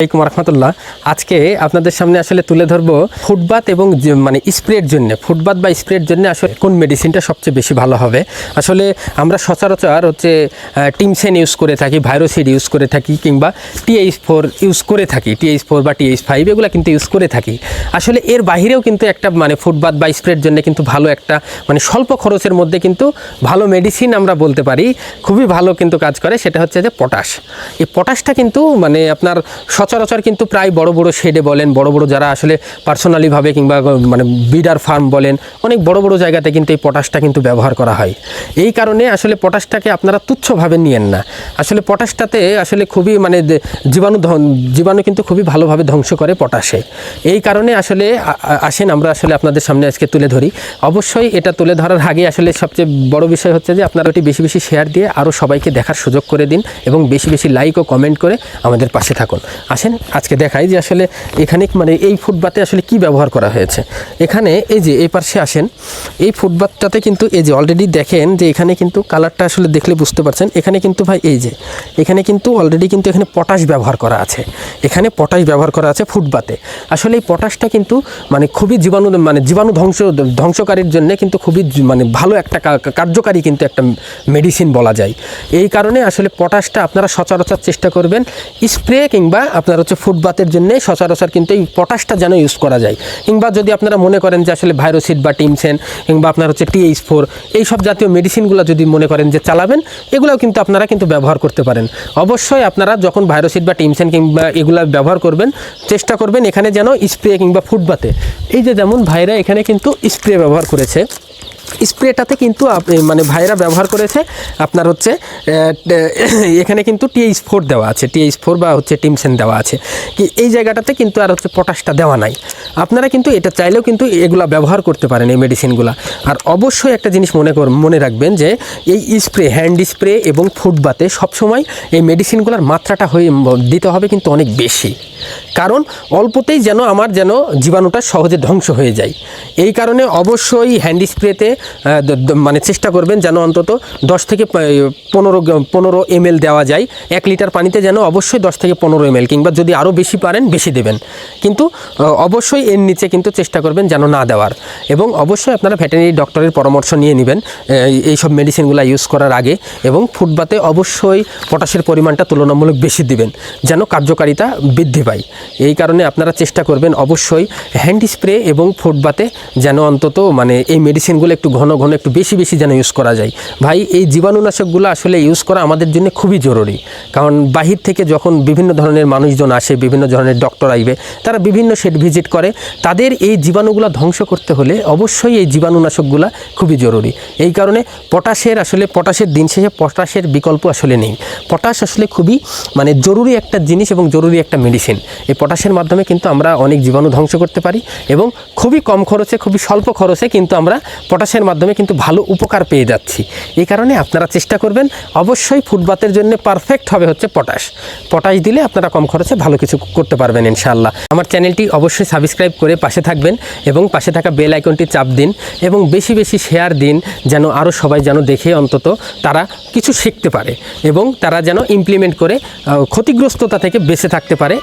আলাইকুম রহমতুল্লাহ। আজকে আপনাদের সামনে আসলে তুলে ধরবো ফুটবাত এবং মানে স্প্রের জন্য ফুটবাত বা স্প্রের জন্য আসলে কোন মেডিসিনটা সবচেয়ে বেশি ভালো হবে। আসলে আমরা সচরাচর হচ্ছে টিমসেন ইউজ করে থাকি ভাইরোসিড ইউজ করে থাকি, কিংবা টিএইচ ফোর ইউজ করে থাকি টিএইচ ফোর বা টিএইচ ফাইভ এগুলো কিন্তু ইউজ করে থাকি। আসলে এর বাহিরেও কিন্তু একটা মানে ফুটবাত বা স্প্রের জন্য কিন্তু ভালো একটা মানে স্বল্প খরচের মধ্যে কিন্তু ভালো মেডিসিন আমরা বলতে পারি। খুবই ভালো কিন্তু কাজ করে, সেটা হচ্ছে যে পটাশ এই পটাশটা কিন্তু মানে আপনার সচরাচর কিন্তু প্রায় বড় বড় শেডে বলেন, বড় বড় যারা আসলে পার্সোনালিভাবে কিংবা মানে বিডার ফার্ম বলেন, অনেক বড় বড় জায়গাতে কিন্তু এই পটাশটা কিন্তু ব্যবহার করা হয়। এই কারণে আসলে পটাশটাকে আপনারা তুচ্ছভাবে নিয়েন না। আসলে পটাশটাতে আসলে খুবই মানে জীবাণু জীবাণু কিন্তু খুবই ভালোভাবে ধ্বংস করে পটাশে এই কারণে আসলে আসেন, আমরা আসলে আপনাদের সামনে আজকে তুলে ধরি। অবশ্যই এটা তুলে ধরার আগে আসলে সবচেয়ে বড় বিষয় হচ্ছে যে, আপনারা ওটি বেশি বেশি শেয়ার দিয়ে আরও সবাইকে দেখার সুযোগ করে দিন এবং বেশি বেশি লাইক ও কমেন্ট করে আমাদের পাশে থাকুন। আসেন, আজকে দেখাই যে আসলে এখানে মানে এই ফুটবাতে আসলে কি ব্যবহার করা হয়েছে। এখানে এই যে এই পাশে আসেন, এই ফুটবাতটাতে কিন্তু এই যে অলরেডি দেখেন যে এখানে কিন্তু কালারটা আসলে দেখলে বুঝতে পারছেন, এখানে কিন্তু ভাই এই যে, এখানে কিন্তু অলরেডি কিন্তু এখানে পটাশ ব্যবহার করা আছে। এখানে পটাশ ব্যবহার করা আছে ফুটবাতে আসলে এই পটাশটা কিন্তু মানে খুবই জীবাণু মানে জীবাণু ধ্বংস, ধ্বংসকারীর জন্য কিন্তু খুবই মানে ভালো একটা কার্যকারী কিন্তু একটা মেডিসিন বলা যায়। এই কারণে আসলে পটাশটা আপনারা সচরাচর চেষ্টা করবেন স্প্রে কিংবা আপনার হচ্ছে ফুটবাতের জন্য সচরাচর কিন্তু এই পটাশটা যেন ইউজ করা যায়। কিংবা যদি আপনারা মনে করেন যে আসলে ভাইরোসিড বা টিমসেন কিংবা আপনার হচ্ছে টিএইচ ফোর এই সব জাতীয় মেডিসিনগুলো যদি মনে করেন যে চালাবেন, এগুলোও কিন্তু আপনারা কিন্তু ব্যবহার করতে পারেন। অবশ্যই আপনারা যখন ভাইরোসিড বা টিমসেন কিংবা এগুলো ব্যবহার করবেন, চেষ্টা করবেন এখানে যেন স্প্রে কিংবা ফুটবাতে এই যে যেমন ভাইরা এখানে কিন্তু স্প্রে ব্যবহার করেছে স্প্রেটাতে কিন্তু মানে ভাইরা ব্যবহার করেছে। আপনার হচ্ছে এখানে কিন্তু টিএইচ ফোর দেওয়া আছে। টিএইচ ফোর বা হচ্ছে টিমসেন দেওয়া আছে। কি, এই জায়গাটাতে কিন্তু আর হচ্ছে পটাশটা দেওয়া নাই। আপনারা কিন্তু এটা চাইলেও কিন্তু এগুলা ব্যবহার করতে পারেন এই মেডিসিনগুলো। আর অবশ্যই একটা জিনিস মনে কর, মনে রাখবেন যে, এই স্প্রে, হ্যান্ড স্প্রে এবং ফুটবাতে সবসময় এই মেডিসিনগুলোর মাত্রাটা হয়ে দিতে হবে কিন্তু অনেক বেশি। কারণ অল্পতেই যেন আমার যেন জীবাণুটা সহজে ধ্বংস হয়ে যায়। এই কারণে অবশ্যই হ্যান্ড স্প্রেতে মানে চেষ্টা করবেন যেন অন্তত দশ থেকে পনেরো পনেরো এম দেওয়া যায়। এক লিটার পানিতে যেন অবশ্যই দশ থেকে পনেরো এম কিংবা যদি আরও বেশি পারেন, বেশি দেবেন। কিন্তু অবশ্যই এর নিচে কিন্তু চেষ্টা করবেন যেন না দেওয়ার। এবং অবশ্যই আপনারা ভেটেরিনারি ডক্টরের পরামর্শ নিয়ে নেবেন এই সব মেডিসিনগুলো ইউজ করার আগে এবং ফুটবাতে অবশ্যই পটাশের পরিমাণটা তুলনামূলক বেশি দিবেন, যেন কার্যকারিতা বৃদ্ধি পায়। এই কারণে আপনারা চেষ্টা করবেন অবশ্যই হ্যান্ড স্প্রে এবং ফুটবাতে যেন অন্তত মানে এই মেডিসিনগুলো একটু ঘন ঘন, একটু বেশি বেশি যেন ইউজ করা যায়। ভাই, এই জীবাণুনাশকগুলো আসলে ইউজ করা আমাদের জন্য খুবই জরুরি। কারণ বাহির থেকে যখন বিভিন্ন ধরনের মানুষজন আসে, বিভিন্ন ধরনের ডক্টর আইবে তারা বিভিন্ন সেট ভিজিট করে, তাদের এই জীবাণুগুলো ধ্বংস করতে হলে অবশ্যই এই জীবাণুনাশকগুলো খুবই জরুরি। এই কারণে পটাশের আসলে, পটাশের দিন শেষে পটাশের বিকল্প আসলে নেই। পটাশ আসলে খুবই মানে জরুরি একটা জিনিস এবং জরুরি একটা মেডিসিন এই পটাশের মাধ্যমে কিন্তু আমরা অনেক জীবাণু ধ্বংস করতে পারি এবং খুবই কম খরচে, খুবই স্বল্প খরচে কিন্তু আমরা পটাশের মাধ্যমে কিন্তু ভালো উপকার পেয়ে যাচ্ছি। এই কারণে আপনারা চেষ্টা করবেন অবশ্যই ফুটবাতের জন্য পারফেক্ট হবে হচ্ছে পটাশ পটাশ দিলে আপনারা কম খরচে ভালো কিছু করতে পারবেন ইনশাআল্লাহ। আমার চ্যানেলটি অবশ্যই সাবস্ক্রাইব করে পাশে থাকবেন এবং পাশে থাকা বেল আইকনটি চাপ দিন এবং বেশি বেশি শেয়ার দিন যেন আরও সবাই যেন দেখে অন্তত তারা কিছু শিখতে পারে এবং তারা যেন ইমপ্লিমেন্ট করে ক্ষতিগ্রস্ততা থেকে বেঁচে থাকতে পারে।